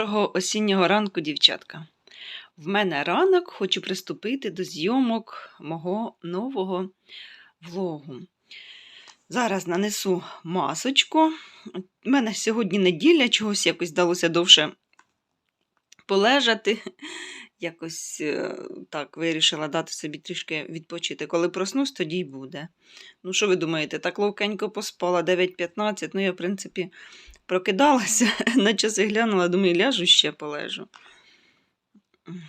Доброго осіннього ранку, дівчатка. В мене ранок, хочу приступити до зйомок мого нового влогу. Зараз нанесу масочку. У мене сьогодні неділя, чогось якось вдалося довше полежати. Якось е, так вирішила дати собі трішки відпочити. Коли проснусь, тоді й буде. Ну, що ви думаєте, так ловкенько поспала 9.15, ну я, в принципі, прокидалася, на часи глянула, думаю, ляжу ще полежу.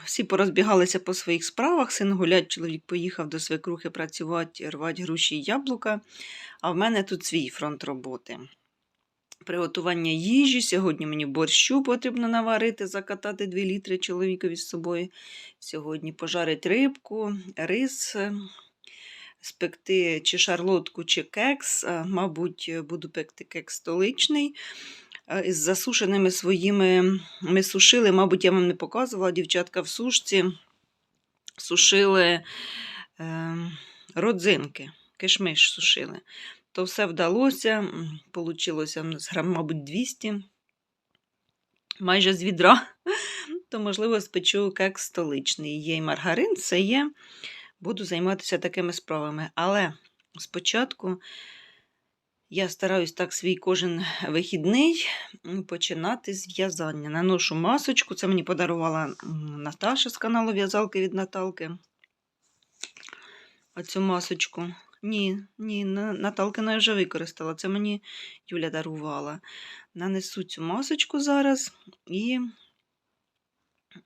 Всі порозбігалися по своїх справах. Син гулять, чоловік поїхав до свекрухи працювати, рвати груші і яблука. А в мене тут свій фронт роботи. Приготування їжі. Сьогодні мені борщу потрібно наварити, закатати 2 літри чоловікові з собою. Сьогодні пожарить рибку, рис, е, спекти чи шарлотку, чи кекс. Е, Мабуть, буду пекти кекс столичний. Е, З засушеними своїми ми сушили, мабуть, я вам не показувала, дівчатка в сушці сушили е, родзинки, кишмиш сушили. То все вдалося, Получилося мабуть, 200, майже з відра. То, можливо, спечу кекс столичний. Є і маргарин, все є. Буду займатися такими справами. Але спочатку я стараюсь так свій кожен вихідний починати з в'язання. Наношу масочку, це мені подарувала Наташа з каналу В'язалки від Наталки. Оцю масочку. Ні, ні, Наталкина я вже використала. Це мені Юля дарувала. Нанесу цю масочку зараз і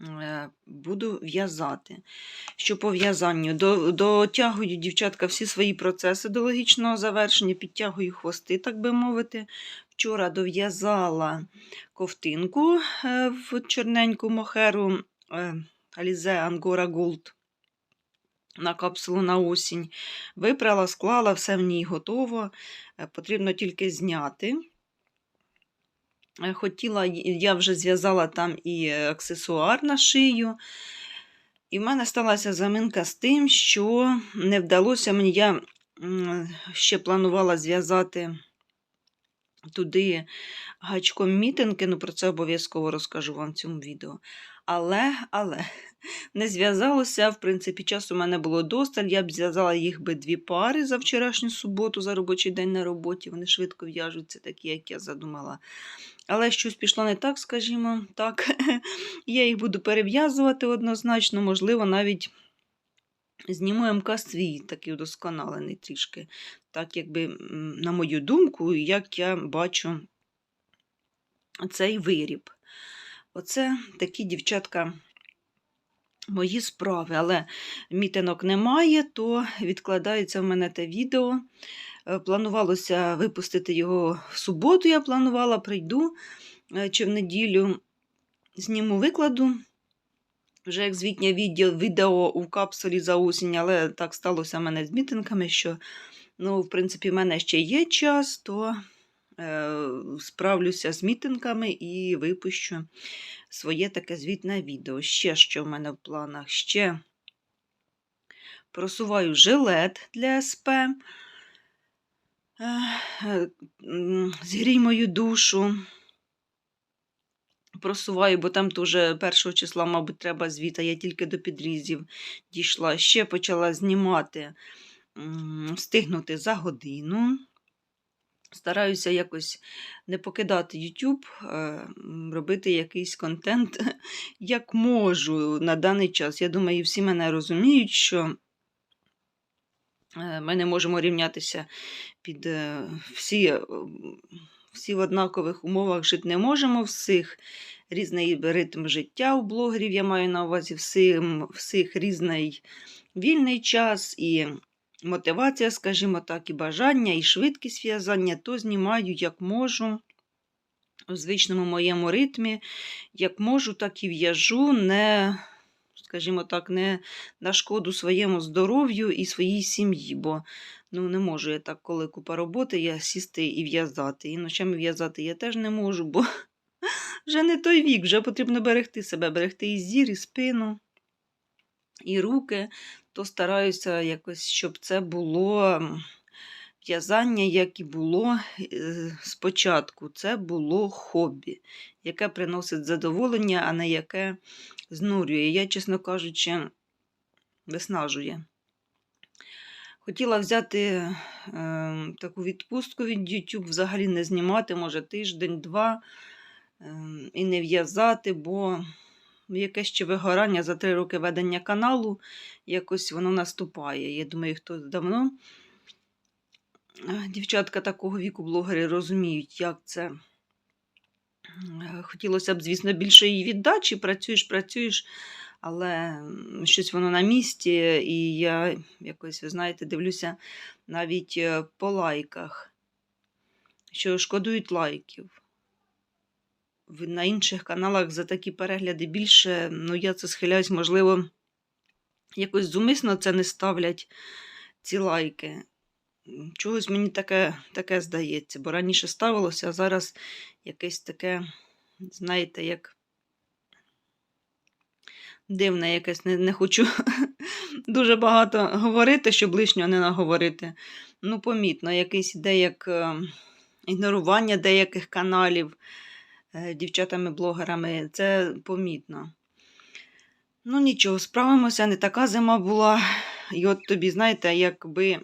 е, буду в'язати. Що по в'язанню? Дотягую, дівчатка, всі свої процеси до логічного завершення, підтягую хвости, так би мовити. Вчора дов'язала ковтинку е, в чорненьку мохеру е, Alize Angora Gold на капсулу на осінь. Випрала, склала, все в ній готово. Е, потрібно тільки зняти. Е, хотіла, я вже зв'язала там і аксесуар на шию. І в мене сталася заминка з тим, що не вдалося мені, я ще планувала зв'язати туди гачком мітинки, ну про це обов'язково розкажу вам в цьому відео. Але, але, не зв'язалося, в принципі, часу у мене було досталь. Я б зв'язала їх би дві пари за вчорашню суботу, за робочий день на роботі. Вони швидко в'яжуться, такі, як я задумала. Але щось пішло не так, скажімо так. Я їх буду перев'язувати однозначно, можливо, навіть. Зніму МК свій такий удосконалений трішки, так, якби, на мою думку, як я бачу цей виріб. Оце такі дівчатка мої справи, але мітинок немає, то відкладається в мене те відео. Е, планувалося випустити його в суботу, я планувала, прийду е, чи в неділю зніму викладу. Вже як звітня відео, у капсулі за осінь, але так сталося в мене з мітинками, що, ну, в принципі, в мене ще є час, то справлюся з мітинками і випущу своє таке звітне відео. Ще що в мене в планах? Ще просуваю жилет для СП. Е, е, згрій мою душу. Просуваю, бо там теж першого числа, мабуть, треба звіта, я тільки до підрізів дійшла. Ще почала знімати, встигнути за годину. Стараюся якось не покидати YouTube, е, робити якийсь контент, як можу на даний час. Я думаю, всі мене розуміють, що е, ми не можемо рівнятися під е, всі, всі в однакових умовах жити не можемо, всіх різний ритм життя у блогерів, я маю на увазі всім, всіх різний вільний час. і мотивація, скажімо так, і бажання, і швидкість в'язання, то знімаю, як можу. У звичному моєму ритмі, як можу, так і в'яжу, не, скажімо так, не на шкоду своєму здоров'ю і своїй сім'ї, бо ну, не можу я так, коли купа роботи, я сісти і в'язати. І ночами в'язати я теж не можу, бо вже не той вік, вже потрібно берегти себе, берегти і зір, і спину, і руки то стараюся якось, щоб це було в'язання, як і було е, спочатку. Це було хобі, яке приносить задоволення, а не яке знурює. Я, чесно кажучи, виснажує. Хотіла взяти е, таку відпустку від YouTube, взагалі не знімати, може тиждень-два е, і не в'язати, бо якесь ще вигорання за три роки ведення каналу, якось воно наступає. Я думаю, хто давно е, дівчатка такого віку, блогери розуміють, як це. Е, Хотілося б, звісно, більше її віддачі, працюєш, працюєш, але щось воно на місці, і я якось, ви знаєте, дивлюся навіть е, по лайках, що шкодують лайків. На інших каналах за такі перегляди більше, ну я це схиляюсь, можливо, якось зумисно це не ставлять ці лайки. Чогось мені таке, таке здається, бо раніше ставилося, а зараз якесь таке, знаєте, як дивне якесь, не, не хочу дуже багато говорити, щоб лишнього не наговорити. Ну, помітно, якийсь іде як е, ігнорування деяких каналів дівчатами-блогерами, це помітно. Ну, нічого, справимося, не така зима була. І от тобі, знаєте, якби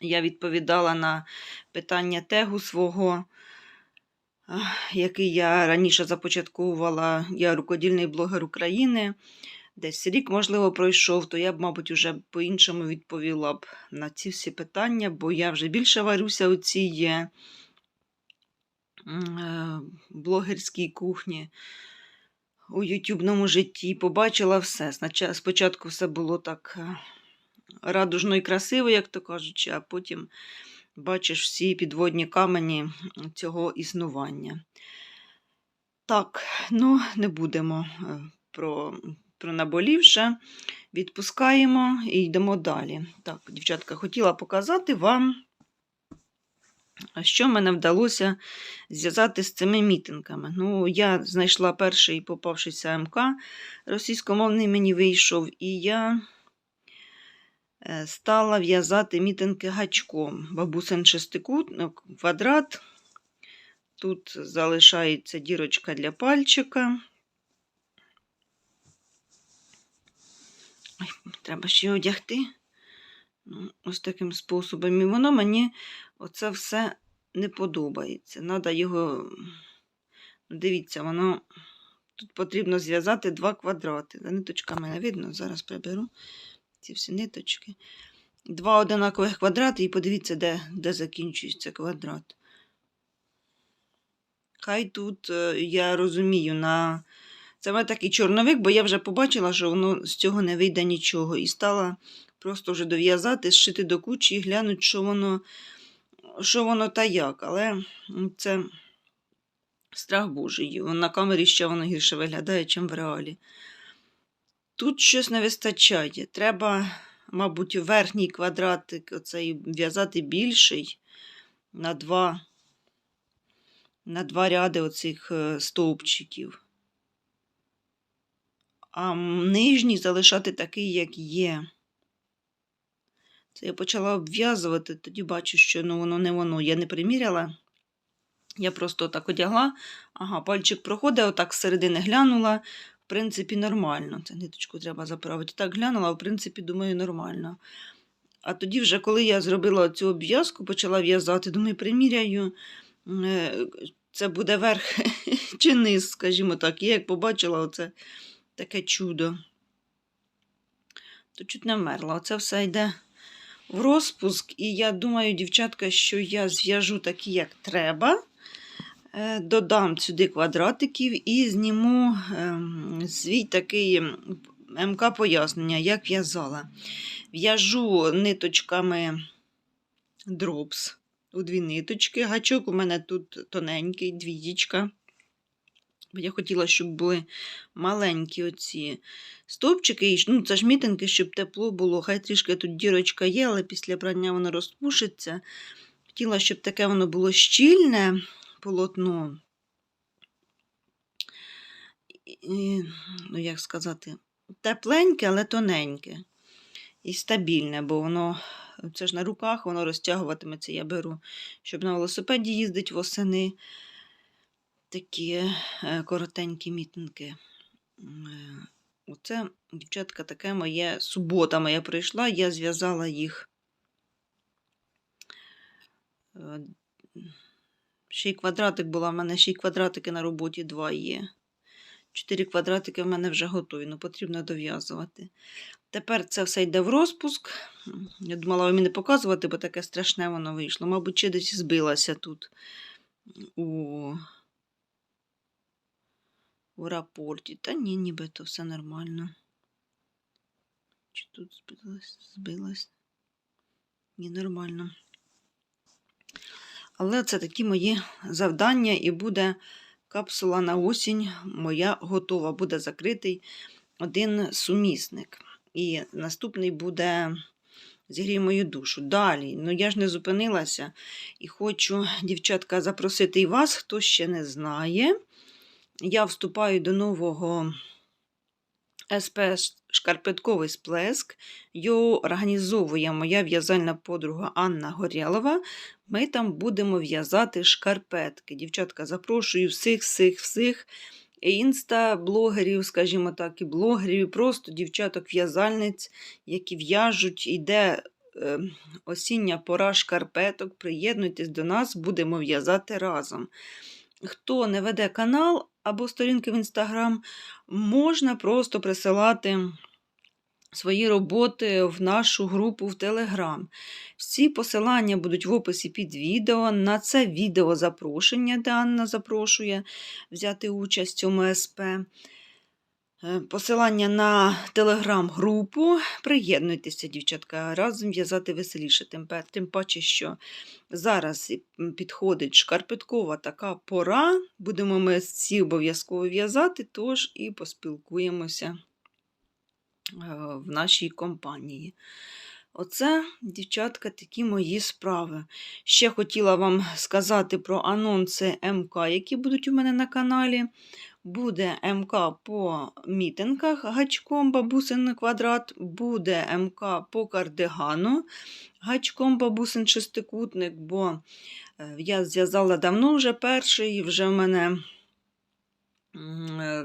я відповідала на питання тегу свого, який я раніше започатковувала, я рукодільний блогер України. Десь рік, можливо, пройшов, то я б, мабуть, уже по-іншому відповіла б на ці всі питання, бо я вже більше варюся у цій е, е, блогерській кухні у ютубному житті. Побачила все. Спочатку все було так е, радужно і красиво, як то кажуть, а потім бачиш всі підводні камені цього існування. Так, ну не будемо е, про, про наболівше. Відпускаємо і йдемо далі. Так, дівчатка, хотіла показати вам, що мене вдалося зв'язати з цими мітингами. Ну, я знайшла перший попавшийся МК, російськомовний мені вийшов, і я е, стала в'язати мітинги гачком. Бабусин шестикутник, квадрат. Тут залишається дірочка для пальчика. Ой, треба ще одягти. Ось таким способом. І воно мені оце все не подобається. Надо його. Дивіться, воно тут потрібно зв'язати два квадрати. За ниточками не видно. Зараз приберу ці всі ниточки. Два одинакових квадрати, і подивіться, де, де закінчується квадрат. Хай тут е, я розумію, на це такий чорновик, бо я вже побачила, що воно з цього не вийде нічого. І стала просто вже дов'язати, зшити до кучі і глянути, що воно, що воно та як. Але це страх Божий. На камері ще воно гірше виглядає, ніж в реалі. Тут щось не вистачає. Треба, мабуть, верхній квадратик оцей в'язати більший на два, на два ряди оцих е, стовпчиків. А нижній залишати такий, як є. Це я почала обв'язувати, тоді бачу, що ну, воно не воно. Я не приміряла. Я просто так одягла. Ага, пальчик проходить, отак з середини глянула. В принципі, нормально. Це ниточку треба заправити. Так глянула, в принципі, думаю, нормально. А тоді, вже, коли я зробила цю обв'язку, почала в'язати, думаю, приміряю, е, це буде верх чи низ, скажімо так. Я як побачила оце таке чудо, то чуть не вмерла. Оце все йде в розпуск. І я думаю, дівчатка, що я зв'яжу такі, як треба. Е, Додам сюди квадратиків і зніму ем, свій такий МК пояснення, як в'язала. В'яжу ниточками дропс у дві ниточки. Гачок у мене тут тоненький, двієчка. Я хотіла, щоб були маленькі оці стовпчики. Ну, це ж мітинги, щоб тепло було. Хай трішки тут дірочка є, але після прання воно розпушиться. Хотіла, щоб таке воно було щільне полотно. І, ну, як сказати, тепленьке, але тоненьке. І стабільне, бо воно це ж на руках, воно розтягуватиметься, я беру, щоб на велосипеді їздить восени. Такі е, коротенькі мітинки. Е, Оце, дівчатка, таке моє субота моя прийшла, я зв'язала їх. Е, Ще й квадратик була, в мене ще й квадратики на роботі два є. Чотири квадратики в мене вже готові, ну потрібно дов'язувати. Тепер це все йде в розпуск. Я думала вам не показувати, бо таке страшне воно вийшло. Мабуть, чи десь збилася тут у, у рапорті. Та ні, нібито все нормально. Чи тут збилась? Збилась? Ні, нормально. Але це такі мої завдання, і буде капсула на осінь моя готова. Буде закритий один сумісник. І наступний буде зігрій мою душу. Далі, ну я ж не зупинилася і хочу, дівчатка, запросити і вас, хто ще не знає. Я вступаю до нового СП Шкарпетковий сплеск. Його організовує моя в'язальна подруга Анна Горєлова. Ми там будемо в'язати шкарпетки. Дівчатка, запрошую всіх, всіх, всіх інста-блогерів, скажімо так, і блогерів, просто дівчаток-в'язальниць, які в'яжуть, іде е, осіння пора шкарпеток. Приєднуйтесь до нас, будемо в'язати разом. Хто не веде канал або сторінки в інстаграм, можна просто присилати свої роботи в нашу групу в Телеграм. Всі посилання будуть в описі під відео. На це відео запрошення, де Анна запрошує взяти участь у цьому СП. Е, Посилання на телеграм-групу. Приєднуйтеся, дівчатка, разом в'язати веселіше. Тим, тим паче, що зараз підходить шкарпеткова така пора. Будемо ми всі обов'язково в'язати, тож і поспілкуємося е, в нашій компанії. Оце, дівчатка, такі мої справи. Ще хотіла вам сказати про анонси МК, які будуть у мене на каналі. Буде МК по мітингах гачком бабусин квадрат, буде МК по кардигану гачком бабусин шестикутник, бо е, я зв'язала давно вже перший, вже в мене е,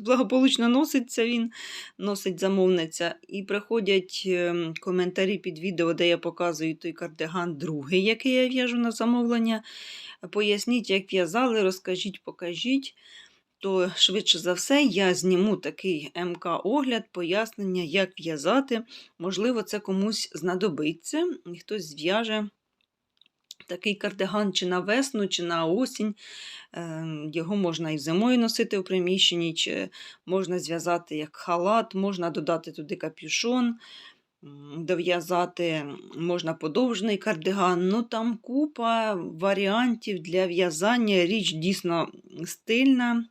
благополучно носиться він, носить замовниця. І приходять е, коментарі під відео, де я показую той кардиган другий, який я в'яжу на замовлення. Поясніть, як в'язали, розкажіть, покажіть то швидше за все я зніму такий МК-огляд, пояснення, як в'язати. Можливо, це комусь знадобиться, і хтось зв'яже такий кардиган чи на весну, чи на осінь. Е, Його можна і зимою носити в приміщенні, чи можна зв'язати як халат, можна додати туди капюшон. Дов'язати можна подовжений кардиган, ну там купа варіантів для в'язання. Річ дійсно стильна,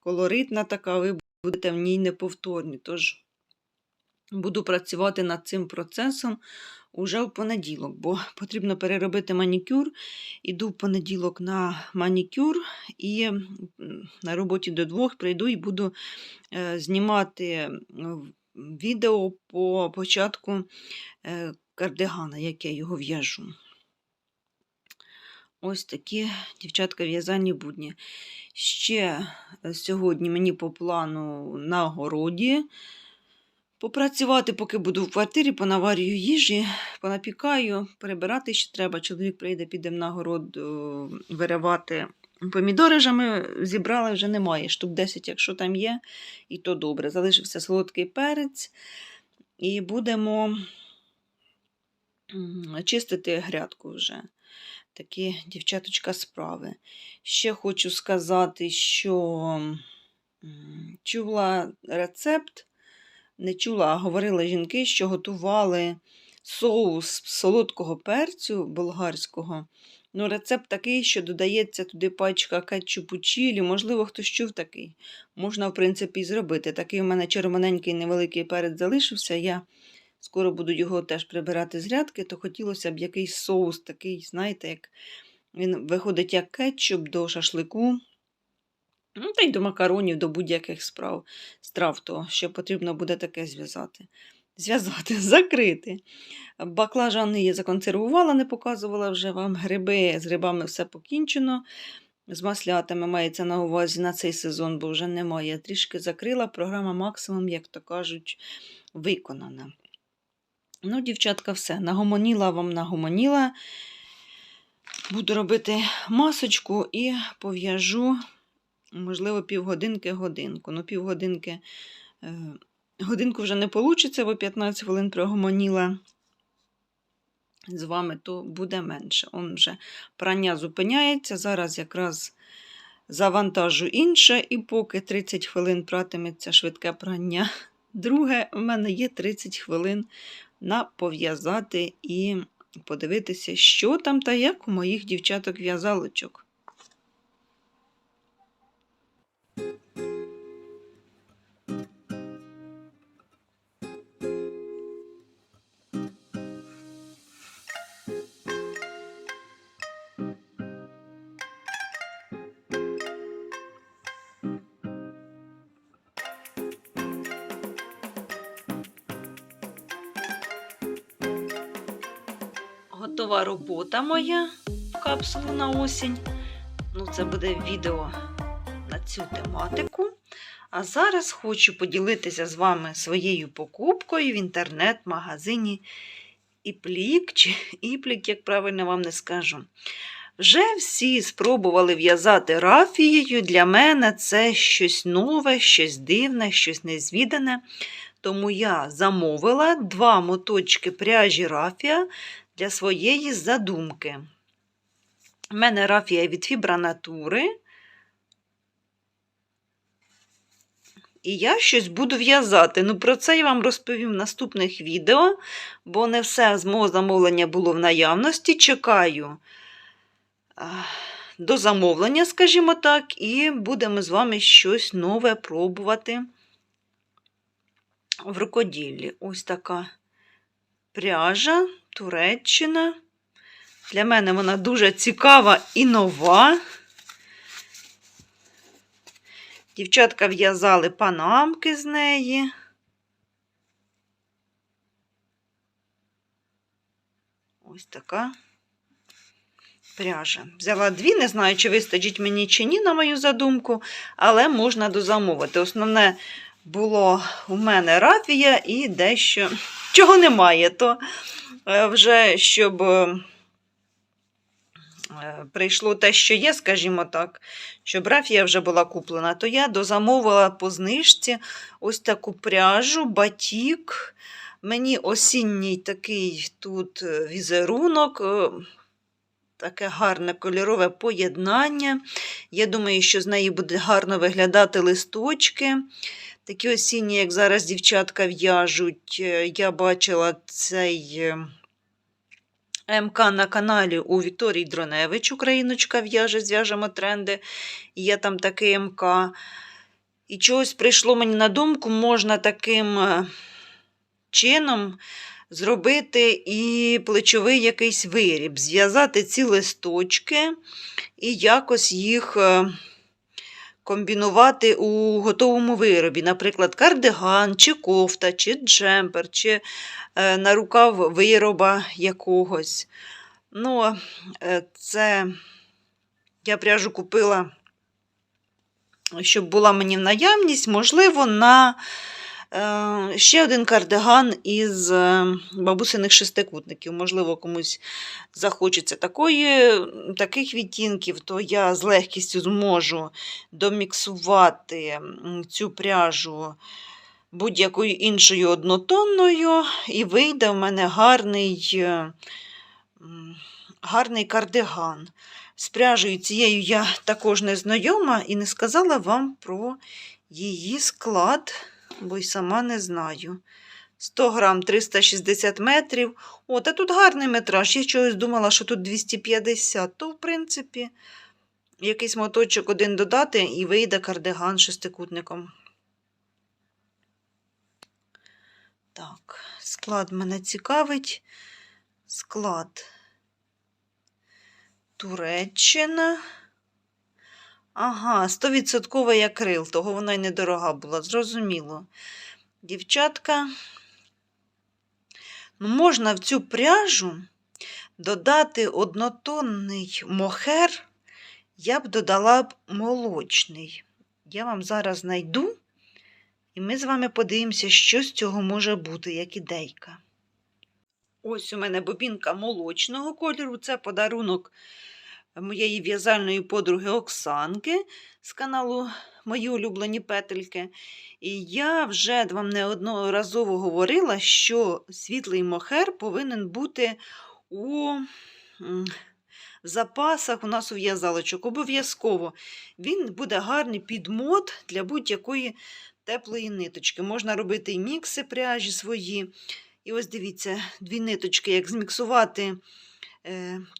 колоритна така, ви будете в ній неповторні. Тож буду працювати над цим процесом уже в понеділок, бо потрібно переробити манікюр. Іду в понеділок на манікюр і на роботі до двох прийду і буду е, знімати відео по початку е, кардигана, як я його в'яжу. Ось такі дівчатка в'язальні будні. Ще е, сьогодні мені по плану на городі попрацювати, поки буду в квартирі, понаварюю їжі, понапікаю, перебирати ще треба. Чоловік прийде, підемо на город виривати помідори. Вже ми зібрали, вже немає. Штук 10, якщо там є, і то добре. Залишився солодкий перець. І будемо чистити грядку вже. Такі, дівчаточка, справи. Ще хочу сказати, що чула рецепт, не чула, а говорили жінки, що готували соус солодкого перцю болгарського. Ну, рецепт такий, що додається туди пачка кетчупу чілі. Можливо, хтось чув такий. Можна, в принципі, і зробити. Такий у мене червоненький невеликий перець залишився. Я скоро буду його теж прибирати з рядки, то хотілося б якийсь соус такий, знаєте, як він виходить як кетчуп до шашлику. Ну, та й до макаронів, до будь-яких справ, страв, то ще потрібно буде таке зв'язати. Зв'язати, закрити. Баклажани я законсервувала, не показувала вже вам. Гриби з грибами все покінчено. З маслятами мається на увазі на цей сезон, бо вже немає. Трішки закрила. Програма максимум, як то кажуть, виконана. Ну, дівчатка, все. Нагомоніла вам, нагомоніла. Буду робити масочку і пов'яжу, можливо, півгодинки-годинку. Ну, півгодинки, е, годинку вже не вийде, бо 15 хвилин прогомоніла з вами, то буде менше. Он вже прання зупиняється. Зараз якраз завантажу інше, і поки 30 хвилин пратиметься швидке прання. Друге, в мене є 30 хвилин на пов'язати і подивитися, що там та як у моїх дівчаток в'язалочок. Готова робота моя капсулу на осінь. Ну, це буде відео на цю тематику. А зараз хочу поділитися з вами своєю покупкою в інтернет-магазині Іплік, чи Іплік, як правильно вам не скажу. Вже всі спробували в'язати рафією. Для мене це щось нове, щось дивне, щось незвідане. Тому я замовила два моточки пряжі рафія для своєї задумки. У мене рафія від фібра натури. І я щось буду в'язати. Ну, про це я вам розповім в наступних відео, бо не все з мого замовлення було в наявності. Чекаю до замовлення, скажімо так, і будемо з вами щось нове пробувати в рукоділлі. Ось така пряжа, Туреччина. Для мене вона дуже цікава і нова. Дівчатка в'язали панамки з неї. Ось така пряжа. Взяла дві, не знаю, чи вистачить мені чи ні, на мою задумку, але можна дозамовити. Основне було у мене рафія і дещо, чого немає, то вже щоб е, прийшло те, що є, скажімо так, щоб рафія вже була куплена, то я дозамовила по знижці ось таку пряжу, батік. Мені осінній такий тут е, візерунок, таке гарне кольорове поєднання. Я думаю, що з неї буде гарно виглядати листочки. Такі осінні, як зараз дівчатка в'яжуть, е, я бачила цей е, МК на каналі у Вікторії Дроневич, Україночка в'яже, зв'яжемо тренди. Є там такий МК. І чогось прийшло мені на думку, можна таким е, чином зробити і плечовий якийсь виріб, зв'язати ці листочки і якось їх комбінувати у готовому виробі, наприклад, кардиган, чи кофта, чи джемпер, чи е, на рукав вироба якогось. Ну, е, це я пряжу купила, щоб була мені наявність, можливо, на ще один кардиган із е, бабусиних шестикутників. Можливо, комусь захочеться такої, таких відтінків, то я з легкістю зможу доміксувати цю пряжу будь-якою іншою однотонною, і вийде в мене гарний, е, гарний кардиган. З пряжею цією я також не знайома і не сказала вам про її склад бо й сама не знаю. 100 грам 360 метрів. О, та тут гарний метраж. Я чогось думала, що тут 250, то, в принципі, якийсь моточок один додати і вийде кардиган шестикутником. Так, склад мене цікавить. Склад Туреччина. Ага, 100% акрил, того вона й недорога була, зрозуміло. Дівчатка, Ну, можна в цю пряжу додати однотонний мохер, я б додала б молочний. Я вам зараз знайду, і ми з вами подивимося, що з цього може бути, як ідейка. Ось у мене бобінка молочного кольору. Це подарунок моєї в'язальної подруги Оксанки з каналу Мої улюблені петельки. І я вже вам неодноразово говорила, що світлий мохер повинен бути у запасах у нас у в'язалочок. Обов'язково. Він буде гарний підмот для будь-якої теплої ниточки. Можна робити і мікси пряжі свої. І ось дивіться, дві ниточки, як зміксувати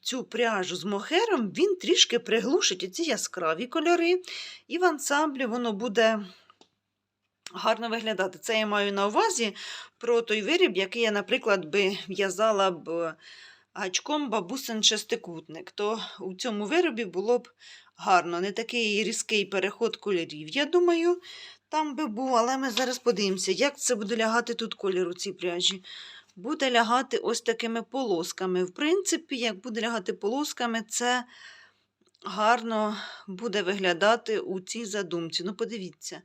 цю пряжу з мохером, він трішки приглушить оці яскраві кольори, і в ансамблі воно буде гарно виглядати. Це я маю на увазі про той виріб, який я, наприклад, би в'язала б гачком бабусин шестикутник. То у цьому виробі було б гарно. Не такий різкий переход кольорів, я думаю, там би був, але ми зараз подивимося, як це буде лягати тут колір у цій пряжі. Буде лягати ось такими полосками. В принципі, як буде лягати полосками, це гарно буде виглядати у цій задумці. Ну, подивіться,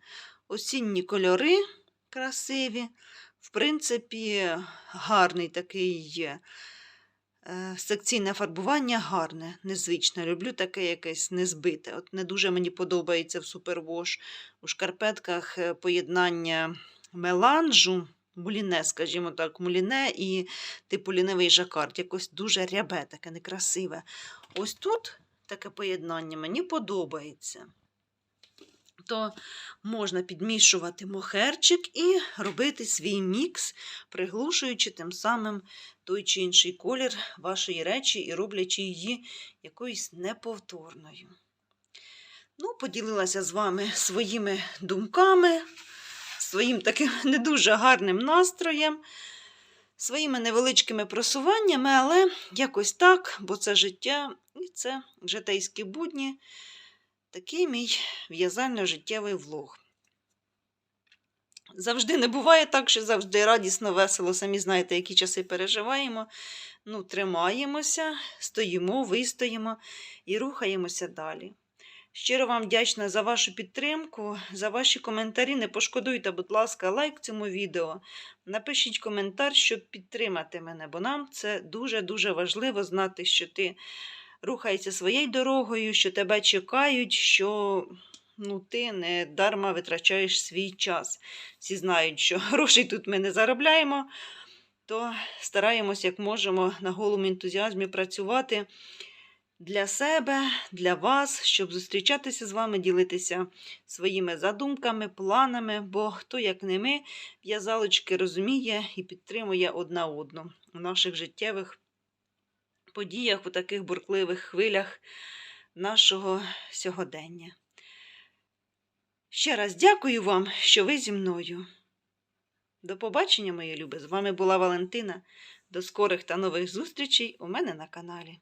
осінні кольори красиві. В принципі, гарний такий є. Е, Секційне фарбування гарне, незвичне. Люблю таке якесь незбите. От не дуже мені подобається в супервош. У шкарпетках е, поєднання меланжу, муліне, скажімо так, муліне і типу лінивий жакард. Якось дуже рябе, таке некрасиве. Ось тут таке поєднання мені подобається. То можна підмішувати мохерчик і робити свій мікс, приглушуючи тим самим той чи інший колір вашої речі і роблячи її якоюсь неповторною. Ну, поділилася з вами своїми думками, своїм таким не дуже гарним настроєм, своїми невеличкими просуваннями, але якось так, бо це життя і це житейські будні. Такий мій в'язально-життєвий влог. Завжди не буває так, що завжди радісно, весело, самі знаєте, які часи переживаємо. Ну, тримаємося, стоїмо, вистоїмо і рухаємося далі. Щиро вам вдячна за вашу підтримку, за ваші коментарі. Не пошкодуйте, будь ласка, лайк цьому відео. Напишіть коментар, щоб підтримати мене, бо нам це дуже-дуже важливо знати, що ти рухаєшся своєю дорогою, що тебе чекають, що ну, ти не дарма витрачаєш свій час. Всі знають, що грошей тут ми не заробляємо, то стараємось, як можемо, на голому ентузіазмі працювати для себе, для вас, щоб зустрічатися з вами, ділитися своїми задумками, планами, бо хто, як не ми, в'язалочки розуміє і підтримує одна одну у наших життєвих подіях, у таких буркливих хвилях нашого сьогодення. Ще раз дякую вам, що ви зі мною. До побачення, мої любі! З вами була Валентина. До скорих та нових зустрічей у мене на каналі.